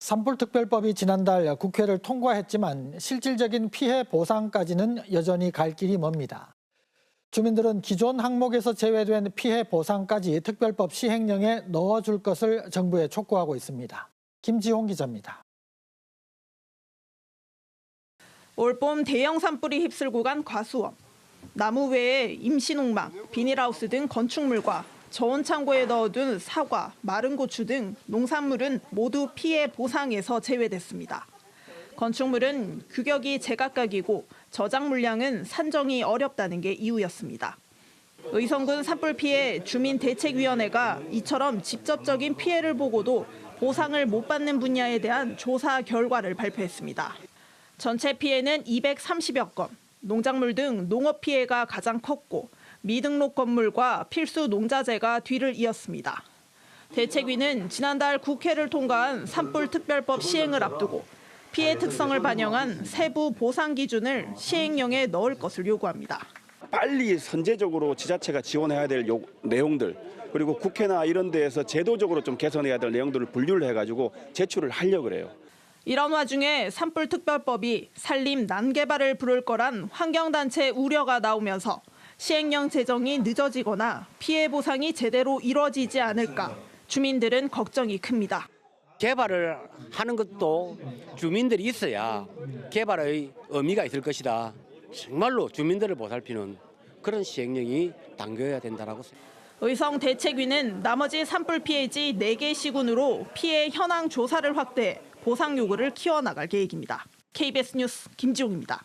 산불 특별법이 지난달 국회를 통과했지만 실질적인 피해 보상까지는 여전히 갈 길이 멉니다. 주민들은 기존 항목에서 제외된 피해 보상까지 특별법 시행령에 넣어줄 것을 정부에 촉구하고 있습니다. 김지홍 기자입니다. 올봄 대형 산불이 휩쓸고 간 과수원. 나무 외에 임시농막, 비닐하우스 등 건축물과 저온 창고에 넣어둔 사과, 마른 고추 등 농산물은 모두 피해 보상에서 제외됐습니다. 건축물은 규격이 제각각이고 저장 물량은 산정이 어렵다는 게 이유였습니다. 의성군 산불 피해 주민 대책위원회가 이처럼 직접적인 피해를 보고도 보상을 못 받는 분야에 대한 조사 결과를 발표했습니다. 전체 피해는 230여 건, 농작물 등 농업 피해가 가장 컸고 미등록 건물과 필수 농자재가 뒤를 이었습니다. 대책위는 지난달 국회를 통과한 산불 특별법 시행을 앞두고 피해 특성을 반영한 세부 보상 기준을 시행령에 넣을 것을 요구합니다. 빨리 선제적으로 지자체가 지원해야 될 요- 내용들 그리고 국회나 이런 데에서 제도적으로 좀 개선해야 될 내용들을 분류를 해가지고 제출을 하려고 그래요. 이런 와중에 산불 특별법이 산림 난개발을 부를 거란 환경단체 우려가 나오면서 시행령 제정이 늦어지거나 피해 보상이 제대로 이뤄지지 않을까 주민들은 걱정이 큽니다. 개발을 하는 것도 주민들이 있어야 개발의 의미가 있을 것이다. 정말로 주민들을 보살피는 그런 시행령이 당겨야 된다라고 생각합니다. 의성 대책위는 나머지 산불 피해지 4개 시군으로 피해 현황 조사를 확대해 보상 요구를 키워나갈 계획입니다. KBS 뉴스 김지웅입니다.